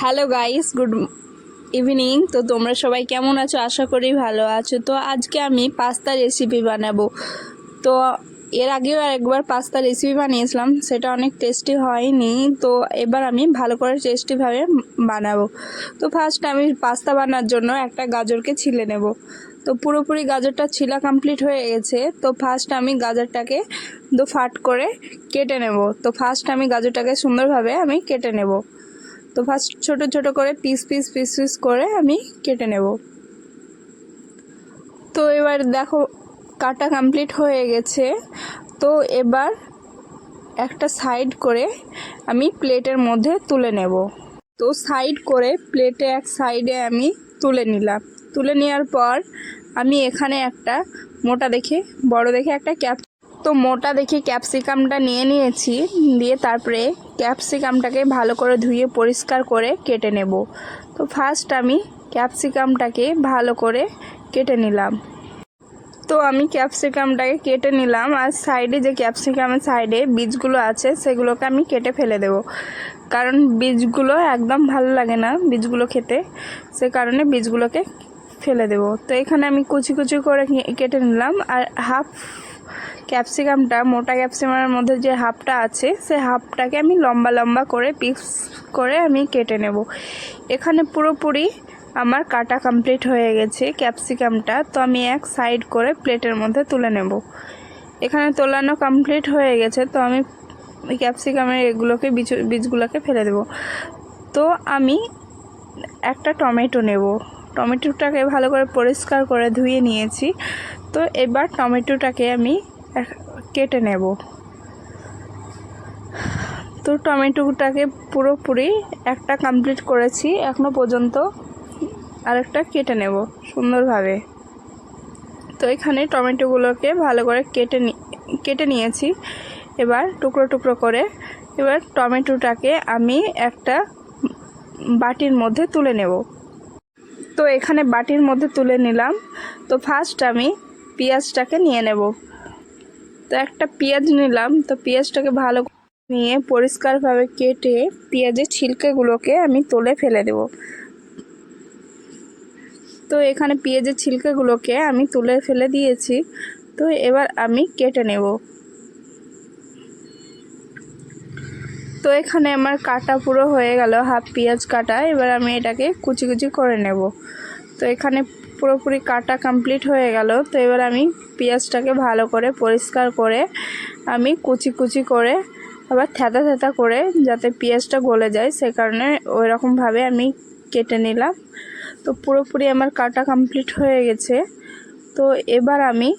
Hello guys good evening তো তোমরা সবাই কেমন আছো? আশা করি ভালো আছো। তো আজকে আমি পাস্তা রেসিপি বানাবো। তো এর আগেও একবার পাস্তা রেসিপি বানিয়েছিলাম। সেটা অনেক টেস্টি হয়নি। তো এবার আমি ভালো করে টেস্টিভাবে বানাবো। তো ফার্স্ট আমি পাস্তা বানার জন্য একটা গাজরকে ছিলে নেব। তো পুরোপুরি গাজরটা ছিলা কমপ্লিট হয়ে গেছে। তো ফার্স্ট আমি গাজরটাকে দু ফাট করে কেটে নেব। তো ফার্স্ট আমি গাজরটাকে সুন্দরভাবে আমি কেটে নেব। তো ফার্স্ট ছোট ছোট করে পিস পিস পিস পিস করে আমি কেটে নেব। তো এবার দেখো, কাটা কমপ্লিট হয়ে গেছে। তো এবার একটা সাইড করে আমি প্লেটের মধ্যে তুলে নেব। তো সাইড করে প্লেটে এক সাইডে আমি তুলে নিলাম। তুলে নেওয়ার পর আমি এখানে একটা মোটা দেখে, বড় দেখে একটা ক্যাপ তো মোটা দেখে ক্যাপসিকামটা নিয়ে নিয়েছি, দিয়ে তারপরে ক্যাপসিকামটাকে ভালো করে ধুয়ে পরিষ্কার করে কেটে নেব। তো ফার্স্ট আমি ক্যাপসিকামটাকে ভালো করে কেটে নিলাম। তো আমি ক্যাপসিকামটাকে কেটে নিলাম, আর সাইডে যে ক্যাপসিকামের সাইডে বীজগুলো আছে, সেগুলোকে আমি কেটে ফেলে দেব। কারণ বীজগুলো একদম ভালো লাগে না বীজগুলো খেতে, সে কারণে বীজগুলোকে ফেলে দেব। তো এখানে আমি কুচি কুচি করে কেটে নিলাম, আর হাফ ক্যাপসিকামটা, মোটা ক্যাপসিকামের মধ্যে যে হাফটা আছে সে হাফটাকে আমি লম্বা লম্বা করে পিস করে আমি কেটে নেব। এখানে পুরোপুরি আমার কাটা কমপ্লিট হয়ে গেছে ক্যাপসিকামটা, তো আমি এক সাইড করে প্লেটের মধ্যে তুলে নেব। এখানে তোলানো কমপ্লিট হয়ে গেছে, তো আমি ক্যাপসিকামের এগুলোকে, বীজ, বীজগুলোকে ফেলে দেব। তো আমি একটা টমেটো নেব। টমেটোটাকে ভালো করে পরিষ্কার করে ধুয়ে নিয়েছি। তো এবার টমেটোটাকে আমি কেটে নেব। তো টমেটোটাকে পুরোপুরি একটা কমপ্লিট করেছি, এখনও পর্যন্ত আরেকটা কেটে নেব সুন্দরভাবে। তো এখানে টমেটোগুলোকে ভালো করে কেটে কেটে নিয়েছি। এবার টুকরো টুকরো করে এবার টমেটোটাকে আমি একটা বাটির মধ্যে তুলে নেব। তো এখানে বাটির মধ্যে তুলে নিলাম। তো ফার্স্ট আমি পেঁয়াজটাকে নিয়ে নেব। তো একটা পেঁয়াজ নিলাম। তো পেঁয়াজটাকে ভালো নিয়ে পরিষ্কারভাবে কেটে পেঁয়াজের ছিলকেগুলোকে আমি তুলে ফেলে দেব। তো এখানে পেঁয়াজের ছিলকেগুলোকে আমি তুলে ফেলে দিয়েছি। তো এবার আমি কেটে নেব। তো এখানে আমার কাটা পুরো হয়ে গেল, হাফ পেঁয়াজ কাটা। এবার আমি এটাকে কুচি কুচি করে নেব। তো এখানে পুরোপুরি কাটা কমপ্লিট হয়ে গেল। তো এবার আমি পেঁয়াজটাকে ভালো করে পরিষ্কার করে আমি কুচি কুচি করে আবার থ্যাতা থ্যাতা করে যাতে পেঁয়াজটা গলে যায়, সে কারণে ওই রকমভাবে আমি কেটে নিলাম। তো পুরোপুরি আমার কাটা কমপ্লিট হয়ে গেছে। তো এবার আমি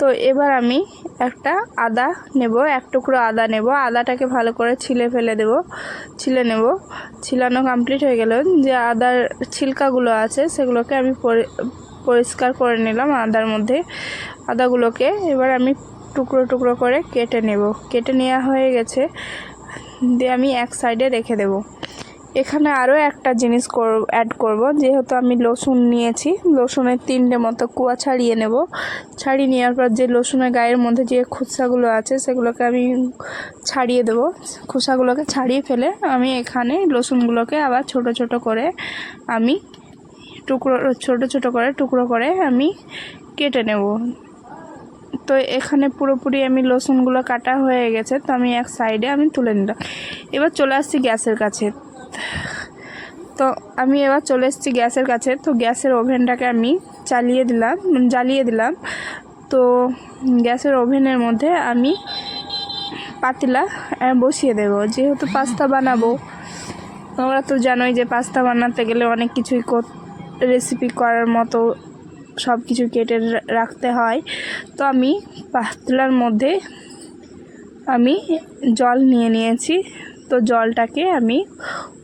তো এবার আমি একটা আদা নেব, এক টুকরো আদা নেব। আদাটাকে ভালো করে ছিলে ফেলে দেব, ছিলে নেব। ছিলানো কমপ্লিট হয়ে গেল। যে আদার ছিলকাগুলো আছে, সেগুলোকে আমি পরিষ্কার করে নিলাম আদার মধ্যে। আদাগুলোকে এবার আমি টুকরো টুকরো করে কেটে নেব। কেটে নেওয়া হয়ে গেছে। দিয়ে আমি এক সাইডে রেখে দেব। এখানে আরও একটা জিনিস অ্যাড করব। যেহেতু আমি লসুন নিয়েছি, লসুনের তিনটে মতো কুয়া ছাড়িয়ে নেব। ছাড়িয়ে নেওয়ার পর যে লসুনের গায়ের মধ্যে যে খোসাগুলো আছে, সেগুলোকে আমি ছাড়িয়ে দেব। খোসাগুলোকে ছাড়িয়ে ফেলে আমি এখানে লসুনগুলোকে আবার ছোট ছোট করে আমি টুকরো, ছোট ছোট করে টুকরো করে আমি কেটে নেব। তো এখানে পুরোপুরি আমি লসুনগুলো কাটা হয়ে গেছে, তো আমি এক সাইডে আমি তুলে নিলাম। এবার চলে আসছি গ্যাসের কাছে। তো আমি এবার চলে এসেছি গ্যাসের কাছে। তো গ্যাসের ওভেনটাকে আমি চালিয়ে দিলাম, জ্বালিয়ে দিলাম। তো গ্যাসের ওভেনের মধ্যে আমি পাতিলা বসিয়ে দেব। যেহেতু পাস্তা বানাবো, তোমরা তো জানোই যে পাস্তা বানাতে গেলে অনেক কিছুই রেসিপি করার মতো সব কিছু কেটে রাখতে হয়। তো আমি পাতলার মধ্যে আমি জল নিয়ে নিয়েছি। তো জলটাকে আমি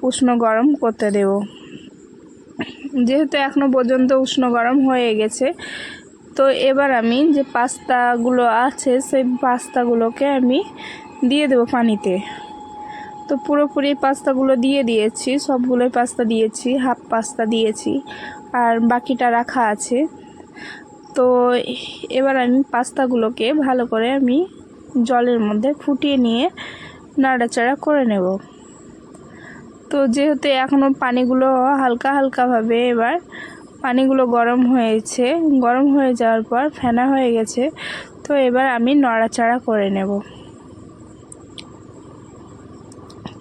উষ্ণ গরম করতে দেব। যেহেতু এখনও পর্যন্ত উষ্ণ গরম হয়ে গেছে, তো এবার আমি যে পাস্তাগুলো আছে, সেই পাস্তাগুলোকে আমি দিয়ে দেবো পানিতে। তো পুরোপুরি পাস্তাগুলো দিয়ে দিয়েছি, সবগুলোই পাস্তা দিয়েছি, হাফ পাস্তা দিয়েছি, আর বাকিটা রাখা আছে। তো এবার আমি পাস্তাগুলোকে ভালো করে আমি জলের মধ্যে ফুটিয়ে নিয়ে নাড়াচাড়া করে নেব। তো যেহেতু এখনও পানিগুলো হালকা হালকাভাবে এবার পানিগুলো গরম হয়েছে, গরম হয়ে যাওয়ার পর ফেনা হয়ে গেছে, তো এবার আমি নড়াচাড়া করে নেব।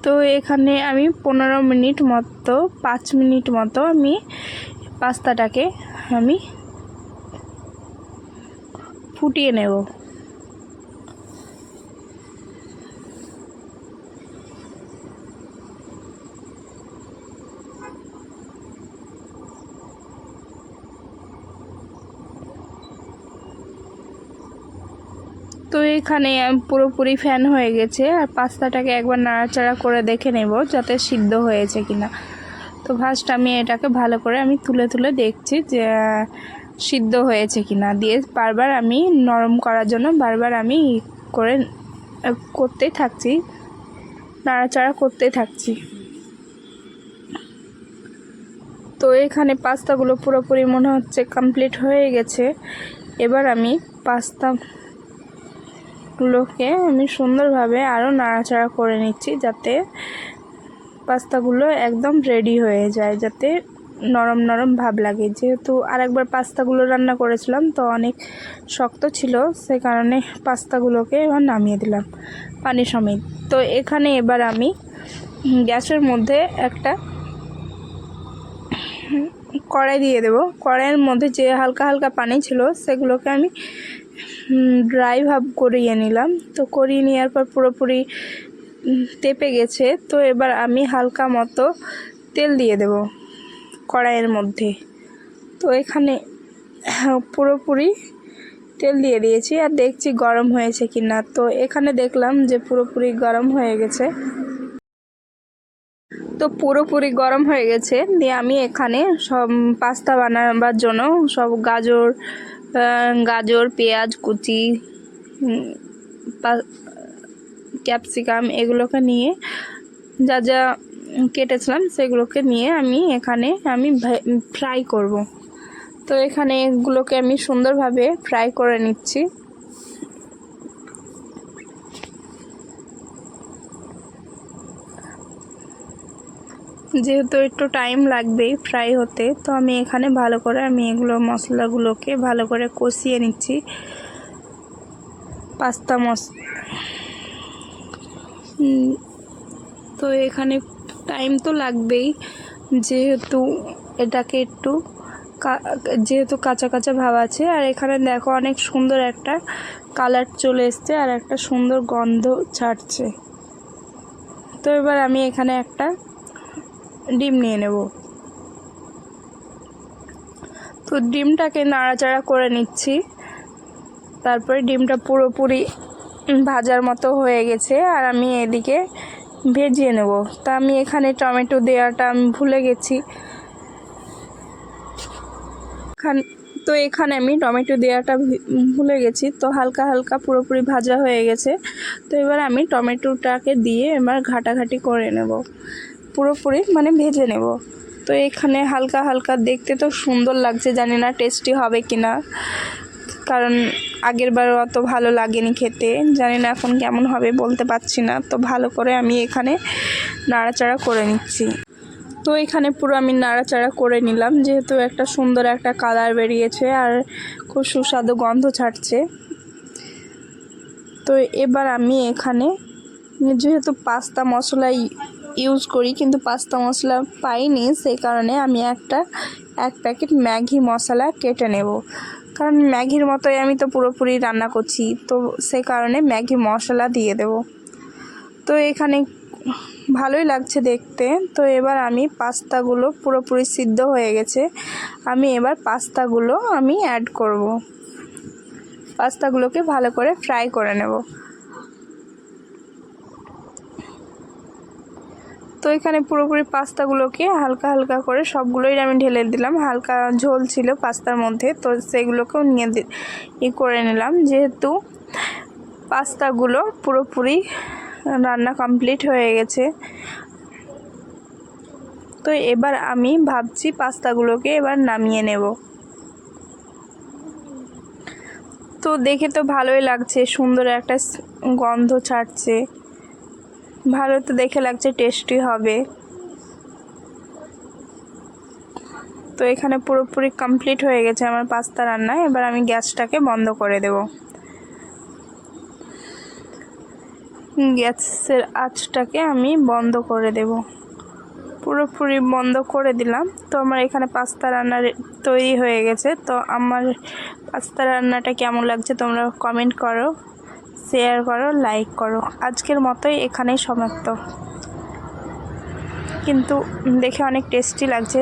তো এখানে আমি পনেরো মিনিট মতো, পাঁচ মিনিট মতো আমি পাস্তাটাকে আমি ফুটিয়ে নেব। তো এখানে পুরোপুরি ফ্যান হয়ে গেছে। আর পাস্তাটাকে একবার নাড়াচাড়া করে দেখে নেব যাতে সিদ্ধ হয়েছে কিনা। তো ফার্স্ট আমি এটাকে ভালো করে আমি তুলে তুলে দেখছি যে সিদ্ধ হয়েছে কিনা। দিয়ে বারবার আমি নরম করার জন্য বারবার আমি করে করতে থাকছি। নাড়াচাড়া করতে থাকছি। তো এখানে পাস্তাগুলো পুরোপুরি মনে হচ্ছে কমপ্লিট হয়ে গেছে। এবার আমি পাস্তা গুলোকে আমি সুন্দরভাবে আরও নাড়াচাড়া করে নিচ্ছি যাতে পাস্তাগুলো একদম রেডি হয়ে যায়, যাতে নরম নরম ভাব লাগে। যেহেতু আরেকবার পাস্তাগুলো রান্না করেছিলাম, তো অনেক শক্ত ছিল, সে কারণে পাস্তাগুলোকে এবার নামিয়ে দিলাম পানি সমেত। তো এখানে এবার আমি গ্যাসের মধ্যে একটা কড়াই দিয়ে দেবো। কড়াইয়ের মধ্যে যে হালকা হালকা পানি ছিল, সেগুলোকে আমি ড্রাই ভাব করিয়ে নিলাম। তো করিয়ে নেওয়ার পর পুরোপুরি তেপে গেছে। তো এবার আমি হালকা মতো তেল দিয়ে দেব কড়াইয়ের মধ্যে। তো এখানে পুরোপুরি তেল দিয়ে দিয়েছি। আর দেখছি গরম হয়েছে কি না তো এখানে দেখলাম যে পুরোপুরি গরম হয়ে গেছে। তো পুরোপুরি গরম হয়ে গেছে। দিয়ে আমি এখানে সব পাস্তা বানাবার জন্য সব গাজর গাজর, পেঁয়াজ, কুচি ক্যাপসিকাম এগুলোকে নিয়ে যা যা কেটেছিলাম সেগুলোকে নিয়ে আমি এখানে আমি ফ্রাই করব। তো এখানে এগুলোকে আমি সুন্দরভাবে ফ্রাই করে নিচ্ছি। যেহেতু একটু টাইম লাগবেই ফ্রাই হতে, তো আমি এখানে ভালো করে আমি এগুলো মশলাগুলোকে ভালো করে কষিয়ে নিচ্ছি। পাস্তা মশ তো এখানে টাইম তো লাগবেই, যেহেতু এটাকে একটু যেহেতু কাঁচা কাঁচা ভাব আছে, আর এখানে দেখো অনেক সুন্দর একটা কালার চলে এসছে, আর একটা সুন্দর গন্ধ ছাড়ছে। তো এবার আমি এখানে একটা ডিম নিয়ে নেব। তো ডিমটাকে নাড়াচাড়া করে নিচ্ছি। তারপরে ডিমটা পুরোপুরি ভাজার মতো হয়ে গেছে আর আমি এদিকে ভেজিয়ে নেব। তা আমি এখানে টমেটো দেওয়াটা আমি ভুলে গেছি। তো এখানে আমি টমেটো দেওয়াটা ভুলে গেছি। তো হালকা হালকা পুরোপুরি ভাজা হয়ে গেছে। তো এবার আমি টমেটোটাকে দিয়ে এবার ঘাটাঘাটি করে নেব। পুরোপুরি মানে ভেজে নেব। তো এখানে হালকা হালকা দেখতে তো সুন্দর লাগছে, জানি না টেস্টি হবে কি না কারণ আগের বার অত ভালো লাগেনি খেতে, জানি না এখন কেমন হবে বলতে পারছি না। তো ভালো করে আমি এখানে নাড়াচাড়া করে নিচ্ছি। তো এখানে পুরো আমি নাড়াচাড়া করে নিলাম, যেহেতু একটা সুন্দর একটা কালার বেরিয়েছে আর খুব সুস্বাদু গন্ধ ছাড়ছে। তো এবার আমি এখানে, যেহেতু পাস্তা মশলা ইউজ করি, কিন্তু পাস্তা মশলা পাইনি, সেই কারণে আমি একটা, এক প্যাকেট ম্যাগি মশলা কেটে নেব। কারণ ম্যাগির মতোই আমি তো পুরোপুরি রান্না করছি, তো সে কারণে ম্যাগি মশলা দিয়ে দেব। তো এখানে ভালোই লাগছে দেখতে। তো এবার আমি পাস্তাগুলো পুরোপুরি সিদ্ধ হয়ে গেছে। আমি এবার পাস্তাগুলো আমি অ্যাড করব। পাস্তাগুলোকে ভালো করে ফ্রাই করে নেব। তো এখানে পুরোপুরি পাস্তাগুলোকে হালকা হালকা করে সবগুলোই আমি ঢেলে দিলাম। হালকা ঝোল ছিল পাস্তার মধ্যে, তো সেগুলোকেও নিয়ে ই করে নিলাম। যেহেতু পাস্তাগুলো পুরোপুরি রান্না কমপ্লিট হয়ে গেছে, তো এবার আমি ভাবছি পাস্তাগুলোকে এবার নামিয়ে নেব। তো দেখে তো ভালোই লাগছে, সুন্দর একটা গন্ধ ছাড়ছে। ভালো তো দেখে লাগছে টেস্টি হবে। তো এখানে পুরোপুরি কমপ্লিট হয়ে গেছে আমার পাস্তা রান্না। এবার আমি গ্যাসটাকে বন্ধ করে দেব। গ্যাসের আঁচটাকে আমি বন্ধ করে দেব। পুরোপুরি বন্ধ করে দিলাম। তো আমার এখানে পাস্তা রান্না তৈরি হয়ে গেছে। তো আমার পাস্তা রান্নাটা কেমন লাগছে তোমরা কমেন্ট করো। শেয়ার করো লাইক করো। আজকের মতোই এখানেই সমাপ্ত। কিন্তু দেখে অনেক টেস্টি লাগছে।